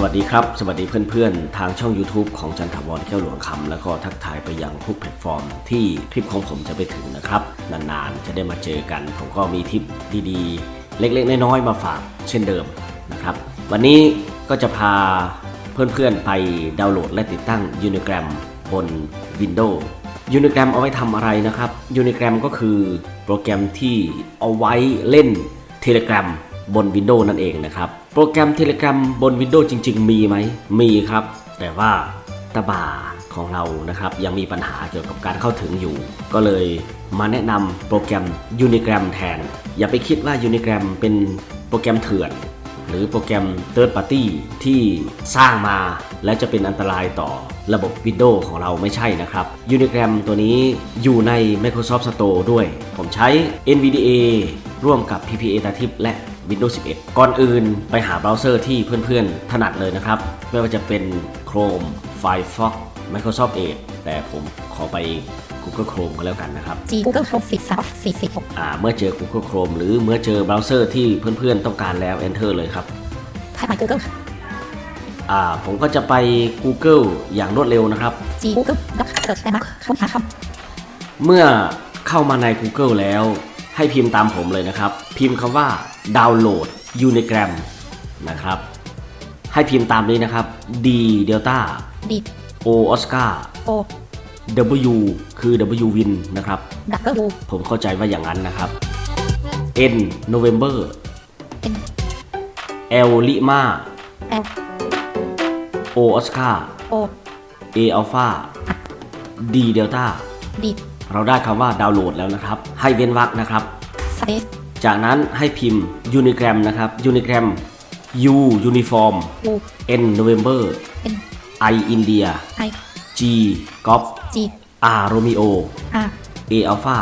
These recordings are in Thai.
สวัสดีครับ สวัสดีเพื่อนๆ ทางช่อง YouTube ของจันทวรแก้วหลวงคำแล้วก็ทักทายไปยังทุกแพลตฟอร์ม ที่คลิปของผมจะไปถึงนะครับ นานๆ จะได้มาเจอกัน ผมก็มีทิปดีๆ เล็กๆ น้อยๆ มาฝากเช่นเดิมนะครับ วันนี้ก็จะพาเพื่อนๆ ไปดาวน์โหลดและติดตั้ง Unigram บน Windows Unigram เอาไว้ทำอะไรนะครับ Unigram ก็คือโปรแกรมที่เอาไว้เล่น Telegram บน Windows นั่นเองนะครับ โปรแกรม Telegram บน Windows จริง ๆ มีไหม มีครับ แต่ว่าตะบาของเรานะครับยังมีปัญหาเกี่ยวกับการเข้าถึงอยู่ ก็เลยมาแนะนำโปรแกรม Unigram แทน อย่าไปคิดว่า Unigram เป็นโปรแกรมเถื่อน หรือโปรแกรม Third Party ที่สร้างมาแล้วจะเป็นอันตรายต่อระบบ Windows ของเราไม่ใช่นะครับ Unigram ตัวนี้อยู่ใน Microsoft Store ด้วย ผมใช้ NVDA ร่วมกับ PPA Native และ Windows 11 ก่อนอื่นไปหาเบราว์เซอร์ที่เพื่อนๆ ถนัดเลยนะครับ ไม่ว่าจะเป็น Chrome Firefox Microsoft Edge แต่ผมขอไป Google Chrome ก็แล้วกันนะครับ G Google Chrome 43 46อ่า เมื่อเจอ Google Chrome หรือเมื่อเจอเบราว์เซอร์ที่เพื่อนๆ ต้องการแล้ว Enter เลยครับถ่ายใหม่ Google ค่ะอ่า ผมก็จะไป Google อย่างรวดเร็วนะครับ G Google Doc Search ได้มั้ยค้นหาคเมื่อเข้ามาใน Google แล้ว ให้พิมพ์ตามผมเลยนะครับ พิมพ์คำว่าดาวน์โหลด Unigram นะครับ ให้พิมพ์ตามนี้นะครับ D Delta ำ D O Oscar O W คือ W Win นะครับ W ผมเข้าใจว่าอย่างนั้นนะครับ N November N L Lima L O Oscar O A Alpha D Delta D เราได้คำว่าดาวน์โหลดแล้วนะครับ ให้เว้นวรรคนะครับ Space จากนั้นให้พิมพ์ Unigram นะครับ Unigram U Uniform U N November N I India I G Golf G R Romeo R A Alpha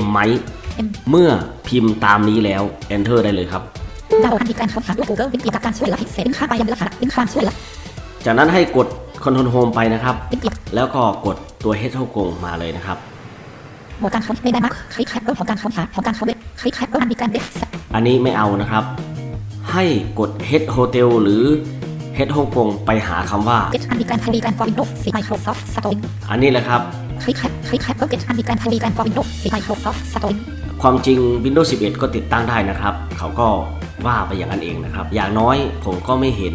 M Mike M เมื่อพิมพ์ตามนี้แล้ว Enter ได้เลยครับ ดาวน์โหลดมีการค้นหาด้วย Google ลิงก์เกี่ยวกับการช่วยเหลือพิเศษลิงก์ค่าไปยังเนื้อหาลิงก์ความช่วยเหลือจากนั้นให้กด Control Home ไปนะครับ ลิงก์เกี่ยวแล้วก็กดตัว Head เข้ากงมาเลยนะครับ หมวดการค้นไม่ได้มั้ยคลิกแคปเรื่องของการค้นหาของการเข้าเว็บคลิกแคปเรื่องมีการเด็กอันนี้ไม่เอานะครับ ให้กด Head Hotel หรือ Head ฮ่องกงไปหาคำว่าเก็ตอันมีการทวีการ for Windows 4 Microsoft Store อันนี้แหละครับคลิกแคปคลิกแคปเรื่องเก็ตอันมีการทวีการ for Windows 4 Microsoft Store ความจริง Windows 11 ก็ติดตั้งได้นะครับ เขาก็ว่าไปอย่างนั้นเองนะครับ อย่างน้อยผมก็ไม่เห็น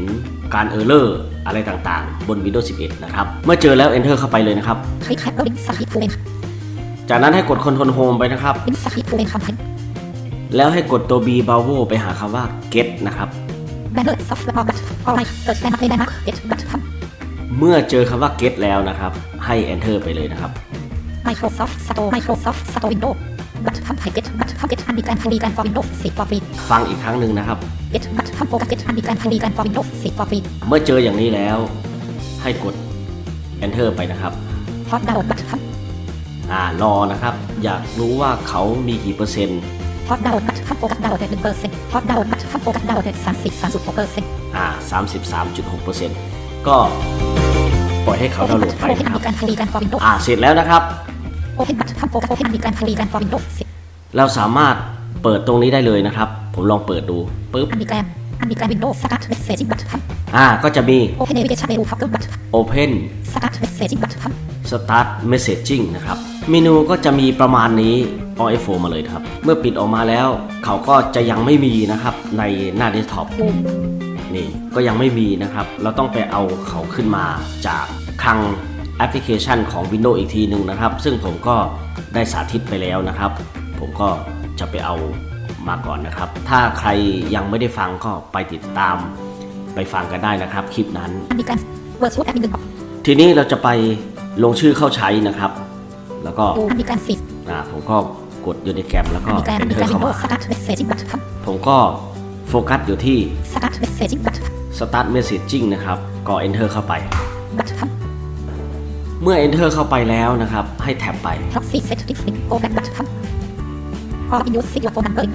การเออร์เลอร์อะไรต่างๆ บน Windows 11 นะครับ เมื่อเจอแล้ว Enter เข้าไปเลยนะครับคลิกแคปเรื่องลิงก์สถิตภูเรน จากนั้นให้กด Control Home ไปนะครับ แล้วให้กดตัว B b a v o ไปหาคำว่า Get นะครับ เมื่อเจอคำว่า Get แล้วนะครับ ให้ Enter ไปเลยนะครับ Microsoft Store Microsoft Store Windows บัตทำไทยเก็ตบัตทำเก็ตอันมีการทวีการ for Windows 10 for free ฟังอีกครั้งหนึ่งนะครับเก็ตบัตทำโฟกัสเก็ตอันมีการทวีการ for Windows 10 for free เมื่อเจออย่างนี้แล้ว ให้กด Enter ไปนะครับพอดดาวน์บัตท อ่ารอนะครับ อยากรู้ว่าเขามีกี่เปอร์เซ็นต์ำพอดดาวน์บัตทำโฟกัสดาวน์เด็ด1เปอร์เซ็นต์พอดดาวน์บัตทำโฟกัสดาวน์เด็ด30 3.6เปอร์เซ็นต์อ่า33.6%ก็ปล่อยให้เขาดาวน์โหลดไปโอเพนนะคมีรับการทวีการ for Windows อ่าเสร็จแล้วนะครับโอเพนบัตทำโฟกัสโอเพนมีการทวีการ for Windows 10เราสามารถเปิดตรงนี้ได้เลยนะครับ ผมลองเปิดดูปุ๊บอันมีการอันมีการ Windows Start Messaging บัตทอ่าก็จะมีำ Open Navigation Menu พับบัตท Open ำ Start Messaging บัตทำ Start Messaging นะครับ เมนูก็จะมีประมาณนี้ o f 4มาเลยนะครับ เมื่อปิดออกมาแล้ว เขาก็จะยังไม่มีนะครับในหน้าเดสก์ท็อปดูนี่ก็ยังไม่มีนะครับ เราต้องไปเอาเขาขึ้นมาจากคลังแอปพลิเคชันของ Windows อีกทีหนึ่งนะครับ ซึ่งผมก็ได้สาธิตไปแล้วนะครับ ผมก็จะไปเอามาก่อนนะครับ ถ้าใครยังไม่ได้ฟังก็ไปติดตามไปฟังกันได้นะครับคลิปนั้นอันมีการ Virtual Admin ทีนี้เราจะไปลงชื่อเข้าใช้นะครับ แล้วก็ดูอันมีการฟีดอ่าผมก็กดยูนิแกรมแล้วก็มีการมี Enter การเข้ามา Windows Start Messaging บัตทำผมก็โฟกัสอยู่ที่ Start Messaging บัตท Start Messaging นะครับก็ Enter เข้าไปำบัตทเมื่อ Enter เข้าไปแล้วนะครับ ให้แท็บไปำ Proxy Set Different Go Back บัตทำ All in use your phone number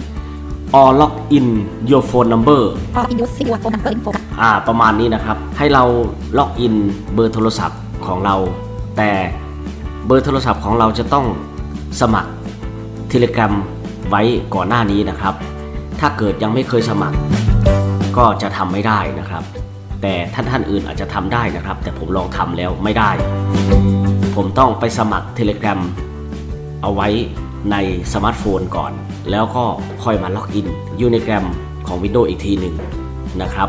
or log in your phone number All in use your phone number info อ่า ประมาณนี้นะครับ ให้เราล็อกอินเบอร์โทรศัพท์ของเรา แต่ เบอร์โทรศัพท์ของเราจะต้องสมัคร Telegram ไว้ก่อนหน้านี้นะครับ ถ้าเกิดยังไม่เคยสมัคร ก็จะทำไม่ได้นะครับ แต่ท่านท่านอื่นอาจจะทำได้นะครับ แต่ผมลองทำแล้วไม่ได้ ผมต้องไปสมัคร Telegram เอาไว้ในสมาร์ทโฟนก่อน แล้วก็ค่อยมาล็อกอิน Unigram ของ Windows อีกทีหนึ่งนะครับ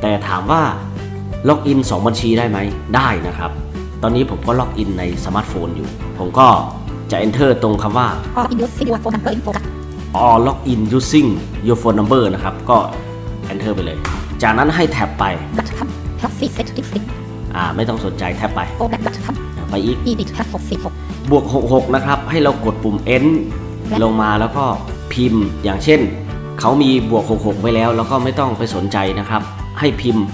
แต่ถามว่าล็อกอิน 2 บัญชีได้ไหมได้นะครับ ตอนนี้ผมก็ล็อกอินในสมาร์ทโฟนอยู่ ผมก็จะ enter ตรงคำว่า or in use your phone number info or log in using your phone number นะครับ ก็ enter ไปเลย จากนั้นให้แท็บไป dot com help see set distinct อ่า ไม่ต้องสนใจแท็บไป o back dot com ไปอีก edit help 66บวก 66 นะครับ ให้เรากดปุ่ม end ลงมาแล้วก็พิมพ์ อย่างเช่น เขามีบวก 66 ไว้แล้ว แล้วก็ไม่ต้องไปสนใจนะครับ ให้พิมพ์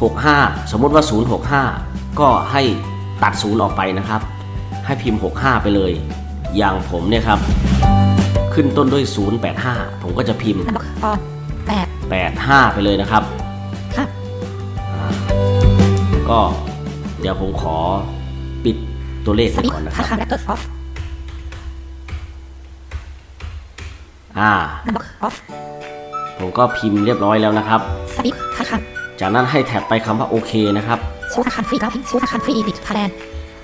65 สมมติว่า 065 ก็ให้ ตัด0ออกไปนะครับ ให้พิมพ์ 65 ไปเลย อย่างผมเนี่ยครับ ขึ้นต้นด้วย 085 ผมก็จะพิมพ์ number on 8 85 ไปเลยนะครับค่ะก็เดี๋ยวผมขอปิดตัวเลขสไปวิตก่อนนะคธนารับคาร letters off อ่า number off ผมก็พิมพ์เรียบร้อยแล้วนะครับสวิตธนาคารจากนั้นให้แท็บไปคำว่าโอเคนะครับ ชูธนาคารพรีกราฟิกชูธนาคารพรีอีดิทไทยแลนด์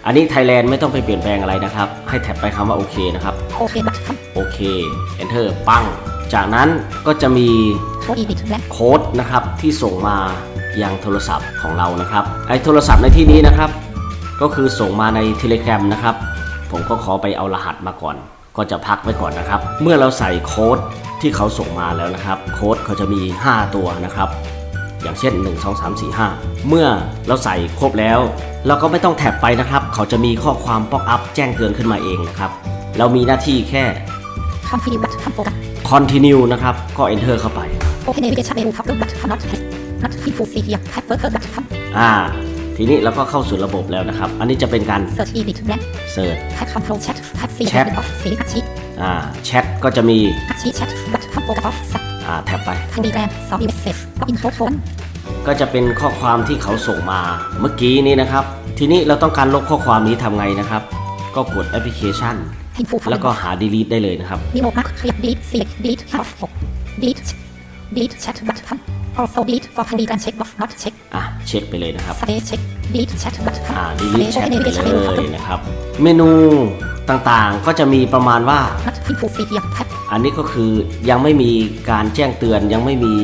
อันนี้ไทยแลนด์ไม่ต้องไปเปลี่ยนแปลงอะไรนะครับ ให้แท็บไปคำว่าโอเคนะครับ โอเคบัตคโอเค enter ปังจากนั้นก็จะมีำโชว์อีดิทและโค้ดนะครับที่ส่งมายังโทรศัพท์ของเรานะครับ ไอ้โทรศัพท์ในที่นี้นะครับ ก็คือส่งมาใน Telegram นะครับ ผมก็ขอไปเอารหัสมาก่อน ก็จะพักไว้ก่อนนะครับ เมื่อเราใส่โค้ดที่เขาส่งมาแล้วนะครับ โค้ดเขาจะมี 5 ตัวนะครับ อย่างเช่น 1 2 3 4 5 เมื่อเราใส่ครบแล้ว เราก็ไม่ต้องแท็บไปนะครับ เขาจะมีข้อความป๊อปอัพแจ้งเตือนขึ้นมาเองนะครับ เรามีหน้าที่แค่คอมพิวบัตคำโฟกัส continue นะครับ ก็ enter เข้าไปโอเพนเนวิเกชันเมนูทับรูปบัตคำ not test not พิมพ์ฟูซีเฮียแท็บเวิร์กบัตคำอ่า ทีนี้เราก็เข้าสู่ระบบแล้วนะครับ อันนี้จะเป็นการเซิร์ชอีดิทและเสิร์ชแท็บคอนโทรลแชทแท็บซี Chat ออฟซีอาชีอ่าแชทก็จะมีอาชีแช ทบัตคำโฟกัสออฟสักอ่าแท็บไปทันดีแกรมสอบอีเมสเซจก็อินโทรโทนก็จะเป็นข้อความที่เขาส่งมาเมื่อกี้นี้นะครับ ทีนี้เราต้องการลบข้อความนี้ทำไงนะครับ ก็กดแอปพลิเคชันพิมพ์ฟูแล้วก็หา delete ได้เลยนะครับ มีโหมดมาร์คเคลียร์ดีดซีดีดฮาร์ฟหกดีดดีดแชทบัตคำ also delete for ทันดีแกรมเช็ค box not check อะเช็คไปเลยนะครับ space check delete chat บัตคำอ่า delete แชทโอเพนเนวิไปเกชันเมเลนูทับรูยปนะครับ เมนูต่างๆก็จะมีประมาณว่า not พิมพ์ฟูซีเฮียแท็บ อันนี้ก็คือยังไม่มีการแจ้งเตือนยังไม่มี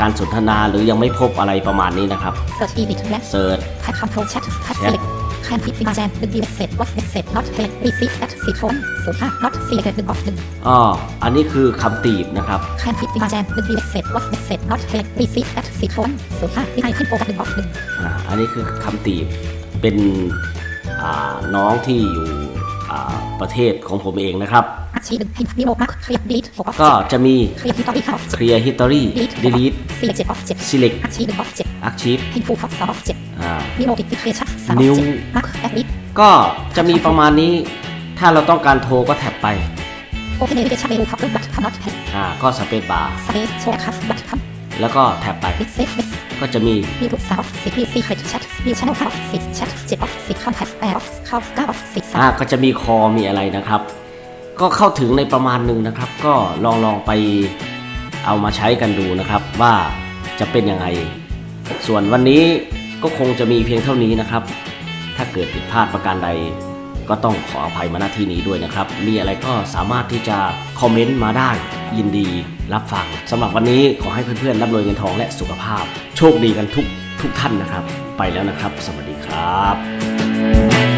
การสนทนาหรือยังไม่พบอะไรประมาณนี้นะครับ search edit และเสิร์ชแท็บ control chat แท็บ Chat select แคนพิดฟิมาแจนดึงดีเมสเซจ what message not read receive at สี่โทนศูนย์ห้า not selected หนึ่ง of หนึ่งอ๋ออันนี้คือคำตีบนะครับแคนพิดฟิมาแจนดึงดีเมสเซจ what message not read receive at สี่โทนศูนย์ห้าวินัยขึ้นโฟกัสหนึ่ง of หนึ่งอ่าอันนี้คือคำตีบเป็นอ่าน้องที่อยู่อ่าประเทศของผมเองนะครับ ก็จะมี clear history delete select archive อ่า New ก็จะมีประมาณนี้ ถ้าเราต้องการโทรก็แท็บไปอ่าก็สเปซบาร์ space show cast บัตรคแล้วก็แท็บไป ก็จะมีมีรูปสาม of สิบมี secret chat มี channel ห้าสิบ chat เจ็ด of สิบ contact แปด of เข้าเก้า of สิบอ่าก็จะมีคอมีอะไรนะครับ ก็เข้าถึงในประมาณหนึ่งนะครับ ก็ลองลองไปเอามาใช้กันดูนะครับ ว่าจะเป็นยังไง ส่วนวันนี้ก็คงจะมีเพียงเท่านี้นะครับ ถ้าเกิดผิดพลาดประการใด ก็ต้องขออภัยมาณที่นี้ด้วยนะครับ มีอะไรก็สามารถที่จะคอมเมนต์มาได้ยินดีรับฟังสำหรับวันนี้ขอให้เพื่อนๆร่ำรวยเงินทองและสุขภาพ โชคดีกันทุกทุกท่านนะครับ ไปแล้วนะครับ สวัสดีครับ